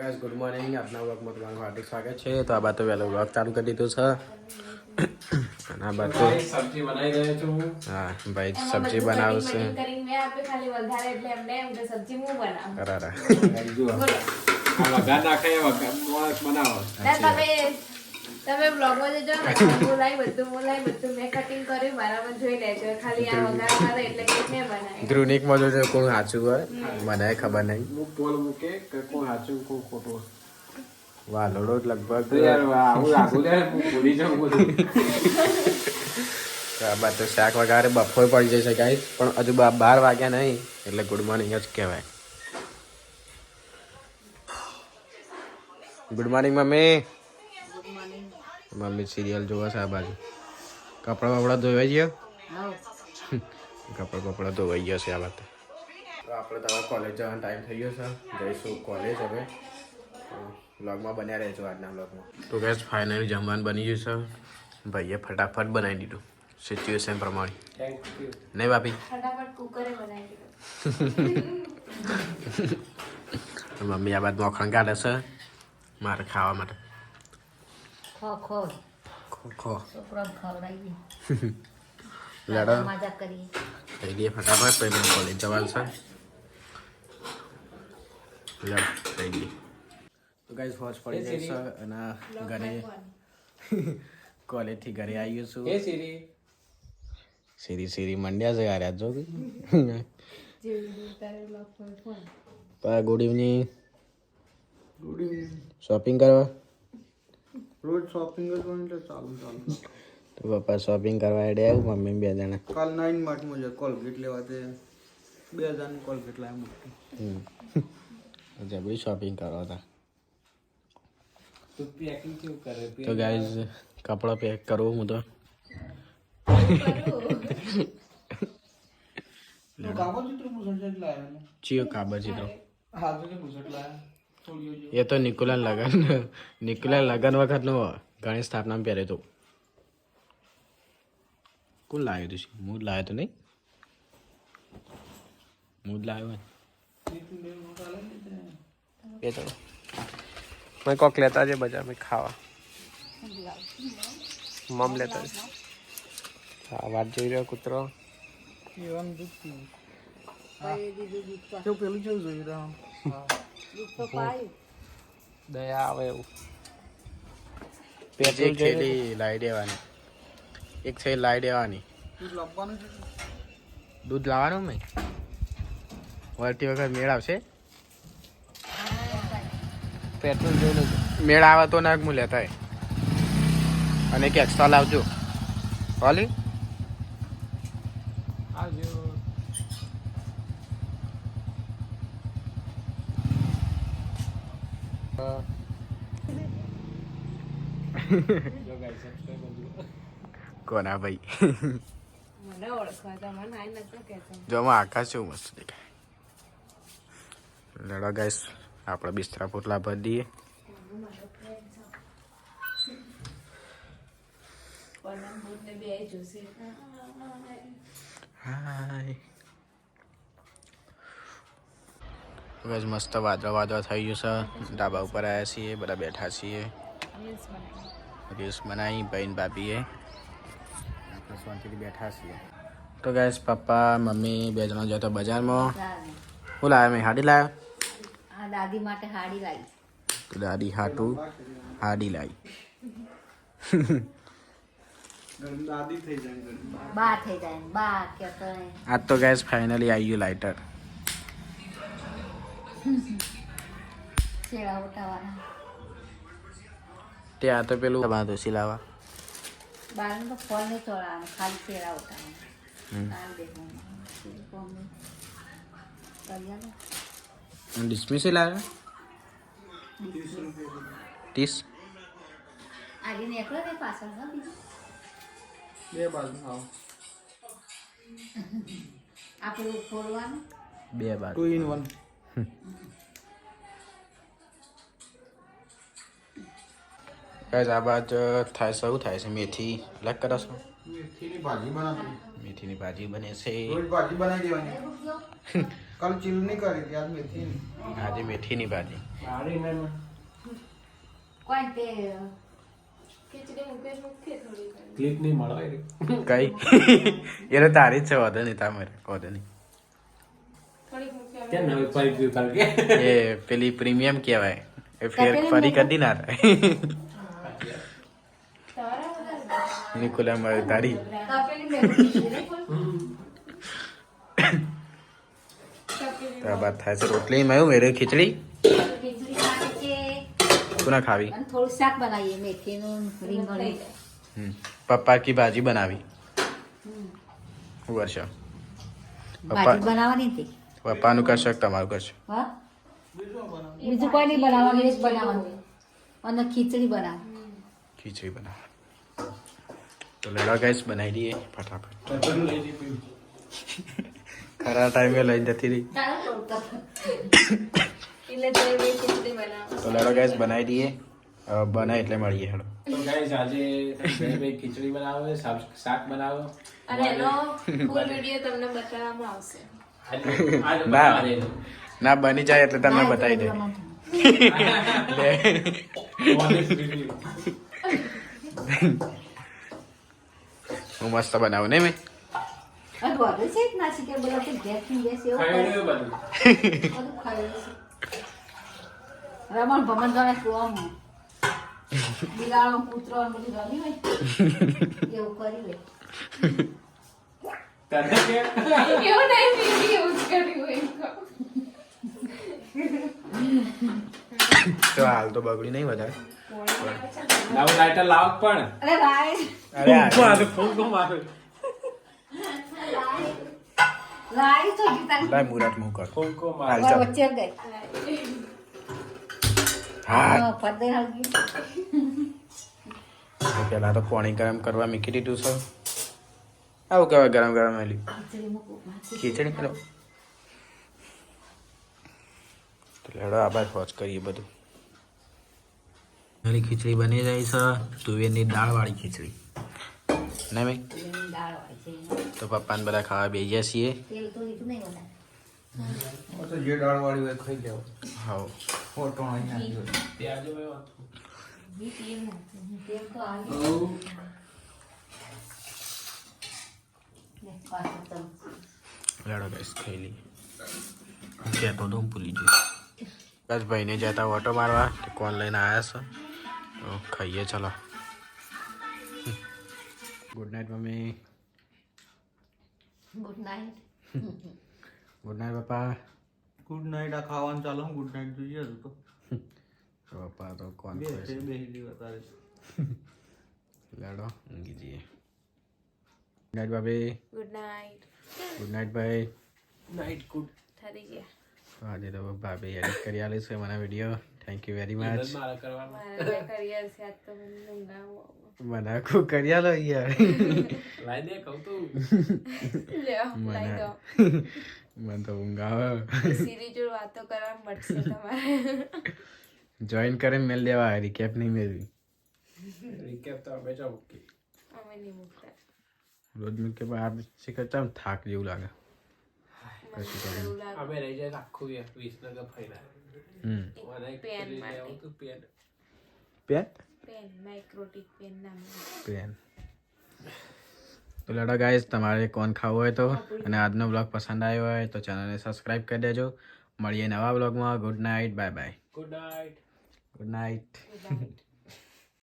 Guys good morning આપના વ્લોગમાં તમારું હાર્દિક સ્વાગત છે. તો આ બાતો વહેલો વ્લોગ ચાલુ કરી દીધું છે. અને આ બાતો સબ્જી બનાવી રહ્યો છું હા. ભાઈ સબ્જી બનાવશે. કરીને મેં આપે ખાલી વઘારે એટલે એમને એમ કે સબ્જી હું બનાવું. કરારા. આ વઘાર નાખે વઘાર બનાવો. તમે તમે બ્લોગમાં જજો ને બોલાય બધું બોલાય બધું મેં કટિંગ કર્યું બરાબર જોઈ લેજો. ખાલી આ વઘાર મારે એટલે કે ને બનાય ધ્રુનિકમાં જોજો કોણ સાચું હોય? મને ખબર નહીં. હું પોલ મૂકે કે કોણ સાચું કોણ ખોટું? વાલોડો જ લગભગ યાર આવું રાખું લે હું ભૂલી જાઉં બધું. તો તો શાક વગારે બફોર પડી જશે ગાઈસ પણ હજુ બાર વાગ્યા નહીં એટલે ગુડ મોર્નિંગ જ કહેવાય. Good morning mummy. Mummy serial જોવે છે આ બાજુ. કપડાં બપડા ધોવાઈ ગયા? કપડાં બપડા ધોવાઈ ગયો છે આ વાત. તો આપણે તમારે કોલેજ જવાનો ટાઈમ થઈ ગયો છે. જઈશું કોલેજ હવે. વ્લોગમાં બન્યા રહેજો આજના વ્લોગમાં તો ગેસ ફાઇનલી જમવાનું બની ગયું છે. ભાઈએ ફટાફટ બનાવી દીધું. સિચ્યુએશન પ્રમાણે. નહીં બાપી ફટાફટ કુકરે બનાવી દીધું. મમ્મી આ બાદ મોખણ કાઢે છે. મારે ખાવા માટે. ખો ખો. ખો ખો. છોકરાને લડો. મજા કરીએ. થઈ ગઈ ફટાફટ મને કોલેજ જવાનું છે. લડ થઈ ગઈ. તો ગાઈસ ફોજ પડી જાય છે અને ઘરે કોલેજથી ઘરે આવ્યો છું. હે સિરી સીરી સીરી મંડ્યા છે યાર આ જો પા good evening good evening shopping કરવા? રોજ શોપિંગ જ હોય એટલે ચાલુ ચાલુ. તો પપ્પા શોપિંગ કરવા એડે આવ્યું મમ્મી બે જણા? કાલ નાઇન માર્ટમાં જાય કોલગેટ લેવા તે બે હજારની કોલગેટ લાવ્યા મોટી. જબરી શોપિંગ કરવા હતા. તું પેકિંગ કેવું કરે? તો ગાઈઝ કપડાં પેક કરવું હું તો. કાબો ચિત્ર ચિયો કાબર છે તો. એ તો નિકુલન લગન નિકુલન લગન વખતનું ગણેશ સ્થાપના પહેરે તો કોણ લાવ્યો તું જ લાવ્યો તો નહીં? જ લાવ્યો એ તો મેં કોક લેતા છે બજારમાં ખાવા. મમ લેતા છે વાત જોઈ રહ્યો કૂતરો. પેલું જોઈ રહ્યો દયા આવે એવું. થેલી લાવી દેવાની. એક થેલી લાવી દેવાની. દૂધ લાવવાનું મેં? વળતી વખત મેળ આવશે? પેટ્રોલ જોઈ મેળ આવે તો નાક હું લેતા અને એક એક્સ્ટ્રા લાવજો. હોલી? આવજો જો ગાઈસ સબસ્ક્રાઇબ કરજો કોના ભાઈ મને ઓળખવા તમને આઈ નતો કહેતો જોમાં આકાશ જેવું મસ્ત દેખાય લડો ગાઈસ આપણે બિસ્તરા પોટલા ભરી દઈએ પણ બુટને બે જોશે હાય બસ મસ્ત વાદળા વાદળા થઈ ગયું છે ધાબા ઉપર આવ્યા છીએ બધા બેઠા છીએ રીલ્સ બનાવી રીલ્સ બનાવી બહેન ભાભીએ આપણે શાંતિથી બેઠા છીએ તો ગેસ પપ્પા મમ્મી બે જણા જતો બજારમાં ચાલે. શું લાવ્યા મેં હાડી લાવ્યો આ દાદી માટે હાડી લાવી તો દાદી હાટું હાડી લાવી ગરમ દાદી થઈ જાય ગરમ બા થઈ જાય બા કે તો આજ તો ગેસ ફાઇનલી આવી ગયું લાઇટર ત્યાં તો પેલું બાંધો સિલાવા બાર તો ફળ નહીં ચોળાવાનું ખાલી હમ. ઉઠાવવાના. ડિસ્મિસ લાવ્યા? ત્રીસ રૂપિયા નીકળો ને પાછળ બે બાજુ આવો આપણું ખોલવાનું બે બાર ટુ ઇન વન ગાઈસ આ બાજ થાય સૌ થાય છે મેથી. અલગ કરો છો? મેથીની ભાજી બનાવી મેથીની ભાજી બને છે. રોજ ભાજી બનાવી દેવાની. કાલ ચીલ નહીં કરી હતી આજ મેથી આજે મેથીની ભાજી. સારી ના. કોઈ તે નહીં કઈ? તારી જ છે વધુ નહીં તમારે વધુ નહીં. કેમ નવી ફરી ગયું કારણ કે. એ પેલી પ્રીમિયમ કહેવાય. એ ફેર ફરી કદી ના નિકોલા મારી તારી. વાત થાય છે. રોટલી માં મેરે ખીચડી? ખીચડી કોના ખાવી? થોડું શાક બનાવીએ મેથીનું રીંગણ હમ. પપ્પા કી ભાજી બનાવી. વર્ષ. પપ્પા બનાવવાની હતી. પપ્પાનું કરશો તમારું કરશો? હા? બીજું કોઈ નહીં બનાવવાનું એ જ બનાવવાનું. અને ખીચડી બનાવ. ખીચડી બનાવ. તો લેડો ગાઈસ બનાવી દઈએ ફટાફટ. ખરા ટાઈમે લઈ જતી રહી. તે લેડો ગાઈસ બનાવી દઈએ. બનાય એટલે મળીએ હેડો. તો guys, આજે ખીચડી બનાવો શાક બનાવો. અને એનો ફૂલ વિડિયો તમને બતાવવામાં આવશે. ના. ના બની જાય એટલે તમને બતાવી દે. હું મસ્ત બનાવું નહીં મેં? ના છે રમણ ભમણ જાણે તું બિલાડો કૂતરો ને બધું રમી હોય. એવું કરી લે તને કે? એવું નહીં મેં એવું જ કર્યું. તો. હાલ તો બગડી નહીં વધારે. નવું લાઇટર લાવ પણ. અરે રાય અરે આ મારે ફોન કો મારે. રાય તો જીતા લાય મુરત મું કર. ફોન કો મારે. ચાલ. વચ્ચે ગઈ. હા. હા, હાલ ગઈ. તો પેલા તો પાણી ગરમ કરવા મૂકી દીધું છે. આવું કહેવાય ગરમ ગરમ મેલી ખીચડી કરો. તો લેડો આભાર ફોજ કરીએ બધું. મારી ખીચડી બની જાય છે તુવેરની દાળવાળી ખીચડી. ને મેં એની દાળ હોય છે તો પપ્પાને બધા ખાવા છીએ. જે દાળવાળી હોય ખાઈ હા ફોટો. બી તેલ નાખ્યું. તેલ તો આવી હઉ. લે, પાછું તો. લેડો ગેસ ખાઈ લઈએ. હું તો હું ભૂલી ગયો બસ ભાઈને જતા ઓટો મારવા તો કોણ લઈને આવ્યા છે? તો ખાઈએ ચલો. Good night mummy. Good night good night પપ્પા. ગુડ નાઇટ આ ખાવાનું ચાલો ગુડ નાઇટ જોઈએ તો તો. તો પપ્પા તો કોણ બે બેસી તારે લેડો ઊંઘી જઈએ. નાઇટ ભાભી ગુડ નાઇટ ગુડ નાઇટ ભાઈ નાઇટ ગુડ ઠરી ગયા તો આજે તો ભાભી એડિટ કરી આલી છે મને video thank you very much મારે કરવાનું મારા બે કરિયર છે આજ તો મને ઊંઘ આવો મને આખું કરી આલો યાર લાઈ દે કહું તું લ્યો લાઈ દો મને તો ઊંઘ આવે સિરીઝ જોડ વાતો કરવા મળશે તમારે જોઈન કરીને મેલ દેવા રિકેપ નહીં મેળવી રિકેપ તો અમે જાવ કે અમે નહીં મૂકતા રોજ મિલ કે આ શીખર ચામ થાક જેવું લાગે. અમે રહી જાય આખું વિસનગર ફર્યા હમ. Pen pen. Pen? Pen Mikrotik pen નામ પેન. તો લડા ગાઈસ તમારે કોણ ખાવું હોય તો અને આજનો બ્લોગ પસંદ આવ્યો હોય તો ચેનલને સબસ્ક્રાઇબ કરી દેજો. મળીએ નવા બ્લોગમાં good night bye bye good night good night